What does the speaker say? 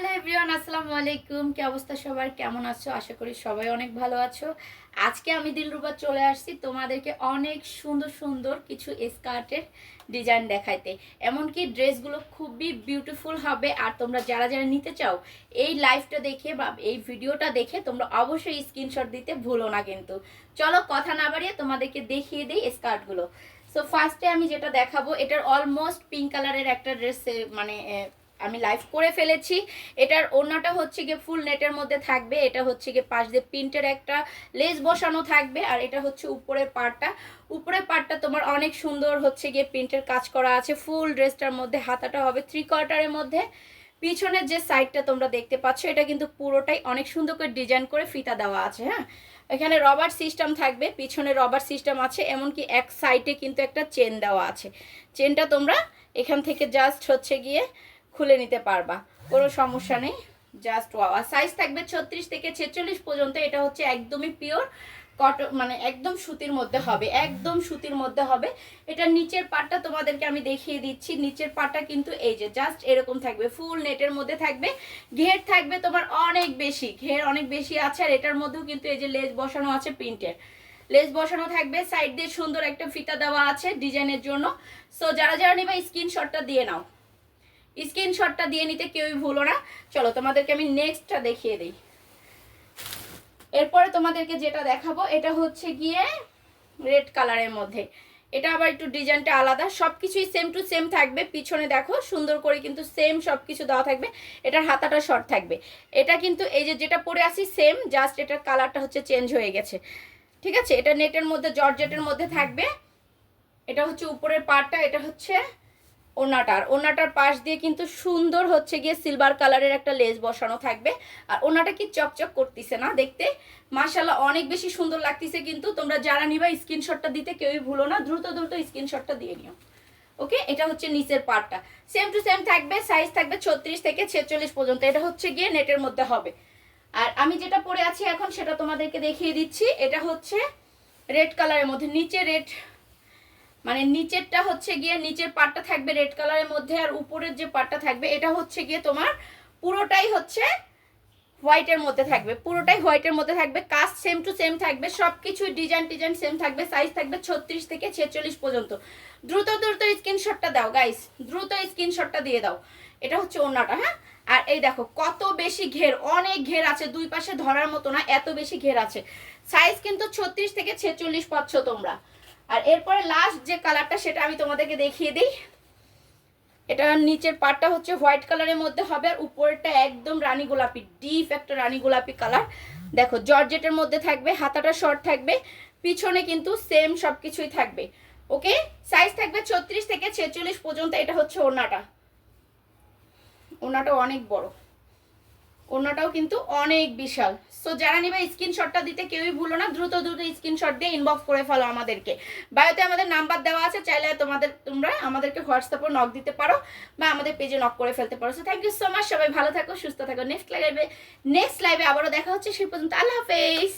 Hello everyone, আসসালামু আলাইকুম। কি অবস্থা সবার? কেমন আছো? আশা করি সবাই অনেক ভালো আছো। আজকে আমি দিলরুবা চলে আসছি তোমাদেরকে অনেক সুন্দর সুন্দর কিছু স্কার্টের ডিজাইন দেখাইতে। এমনকি ড্রেসগুলো খুবই বিউটিফুল হবে। আর তোমরা যারা যারা নিতে চাও, এই লাইভটা দেখে বা এই ভিডিওটা দেখে তোমরা অবশ্যই স্ক্রিনশট দিতে ভুলো না কিন্তু। চলো কথা না বাড়িয়ে তোমাদেরকে দেখিয়ে দিই স্কার্টগুলো। সো ফার্স্টে আমি যেটা দেখাবো, এটার অলমোস্ট পিঙ্ক কালারের একটা ড্রেস মানে আমি লাইভ করে ফেলেছি। এটার অন্যটা হচ্ছে গিয়ে ফুল নেটের মধ্যে থাকবে। এটা হচ্ছে গিয়ে পাশ দিয়ে প্রিন্টের একটা লেস বসানো থাকবে। আর এটা হচ্ছে উপরের পার্টটা উপরের পার্টটা তোমার অনেক সুন্দর হচ্ছে গিয়ে প্রিন্টের কাজ করা আছে। ফুল ড্রেসটার মধ্যে হাতাটা হবে থ্রি কোয়ার্টারের মধ্যে। পিছনের যে সাইডটা তোমরা দেখতে পাচ্ছ, এটা কিন্তু পুরোটাই অনেক সুন্দর করে ডিজাইন করে ফিতা দেওয়া আছে হ্যাঁ? এখানে রবার সিস্টেম থাকবে, পিছনে রবার সিস্টেম আছে, এমনকি এক সাইডে কিন্তু একটা চেন দেওয়া আছে। চেনটা তোমরা এখান থেকে জাস্ট হচ্ছে গিয়ে খুলে নিতে পারবা। কোনো সমস্যা নেই জাস্ট আর সাইজ থাকবে ছত্রিশ থেকে ছেচল্লিশ পর্যন্ত, এটা হচ্ছে একদমই পিওর কটন মানে একদম সুতির মধ্যে হবে, একদম সুতির মধ্যে হবে। এটা নিচের পাটটা তোমাদেরকে আমি দেখিয়ে দিচ্ছি, নিচের পাটটা কিন্তু এই যে জাস্ট এরকম থাকবে ফুল নেটের মধ্যে থাকবে। ঘের থাকবে তোমার অনেক বেশি, ঘের অনেক বেশি আছে, আর এটার মধ্যেও কিন্তু এই যে লেস বসানো আছে প্রিন্টের লেস বসানো থাকবে সাইড দিয়ে সুন্দর একটা ফিতা দেওয়া আছে ডিজাইনের জন্য। সো যারা যারা নেবে স্ক্রিনশটটা দিয়ে নাও। স্ক্রিনশটটা দিয়ে নিতে কেউই ভুলো না। চলো, তোমাদেরকে আমি নেক্সটটা দেখিয়ে দিই। এরপরে তোমাদেরকে যেটা দেখাবো, এটা হচ্ছে গিয়ে রেড কালারের মধ্যে। এটা আবার একটু ডিজাইনটা আলাদা সব কিছুই সেম টু সেম থাকবে। পিছনে দেখো, সুন্দর করে কিন্তু সেম সব কিছু দেওয়া থাকবে। এটার হাতাটা শর্ট থাকবে। এটা কিন্তু এই যে যেটা পরে আসি সেম জাস্ট এটার কালারটা হচ্ছে চেঞ্জ হয়ে গেছে। ঠিক আছে? এটা নেটের মধ্যে জর্জেটের মধ্যে থাকবে। এটা হচ্ছে উপরের পার্টটা এটা হচ্ছে ওনাটার ওনাটার পাশ দিয়ে কিন্তু সুন্দর হচ্ছে গিয়ে সিলভার কালারের একটা লেস বসানো থাকবে। আর ওনাটা কি চকচক করতেছে না দেখতে? মাশাল্লাহ অনেক বেশি সুন্দর লাগতেছে কিন্তু। তোমরা যারা নিবা স্ক্রিনশটটা দিতে কেউই ভুলো না। দ্রুত দ্রুত স্ক্রিনশটটা দিয়ে নিও। ওকে? এটা হচ্ছে নিচের পার্টটা সেম টু সেম থাকবে সাইজ থাকবে ছত্রিশ থেকে ছেচল্লিশ পর্যন্ত। এটা হচ্ছে গিয়ে নেটের মধ্যে হবে। আর আমি যেটা পরে আছি এখন, সেটা তোমাদেরকে দেখিয়ে দিচ্ছি। এটা হচ্ছে রেড কালারের মধ্যে। নিচে রেড মানে নিচেরটা হচ্ছে গিয়ে নিচের পাটটা থাকবে রেড কালারের মধ্যে আর উপরের যে পাটটা থাকবে, এটা হচ্ছে গিয়ে তোমার পুরোটাই হচ্ছে হোয়াইটের মধ্যে থাকবে। পুরোটাই হোয়াইটের মধ্যে থাকবে, কাজ সেম টু সেম থাকবে সব কিছু ডিজাইন টিজাইন সেম থাকবে সাইজ থাকবে ছত্রিশ থেকে ছেচল্লিশ পর্যন্ত। দ্রুত দ্রুত স্ক্রিনশটটা দাও গাইস দ্রুত স্ক্রিনশটটা দিয়ে দাও। এটা হচ্ছে অন্যটা হ্যাঁ? আর এই দেখো, কত বেশি ঘের, অনেক ঘের আছে, দুই পাশে ধরার মতো না, এত বেশি ঘের আছে। সাইজ কিন্তু ছত্রিশ থেকে ছেচল্লিশ পাচ্ছ তোমরা। আর এরপরে লাস্ট যে কালারটা সেটা আমি তোমাদেরকে দেখিয়ে দিই। এটা নিচের পার্টটা হচ্ছে হোয়াইট কালারের মধ্যে হবে আর উপরেরটা একদম রানী গোলাপি ডিপ একটা রানী গোলাপি কালার দেখো জর্জেটের মধ্যে থাকবে, হাতাটা শর্ট থাকবে, পিছনে কিন্তু সেম সব কিছুই থাকবে। ওকে সাইজ থাকবে ছত্রিশ থেকে ছেচল্লিশ পর্যন্ত, এটা হচ্ছে ওনাটা ওনাটা অনেক বড়। ওনাটাও কিন্তু অনেক বিশাল। সো যারা নেবে স্ক্রিনশটটা দিতে কেউই ভুলো না, দ্রুত দ্রুত স্ক্রিনশট দিয়ে ইনবক্স করে ফেলো আমাদেরকে। বায়োতে আমাদের নাম্বার দেওয়া আছে, চাইলে তোমাদের, তোমরা আমাদেরকে হোয়াটসঅ্যাপে নক দিতে পারো বা আমাদের পেজে নক করে ফেলতে পারো। So thank you so much সবাই ভালো থাকো, সুস্থ থাকো নেক্সট লাইভে নেক্সট লাইভে আবারও দেখা হচ্ছে, সেই পর্যন্ত আল্লাহ হাফেজ।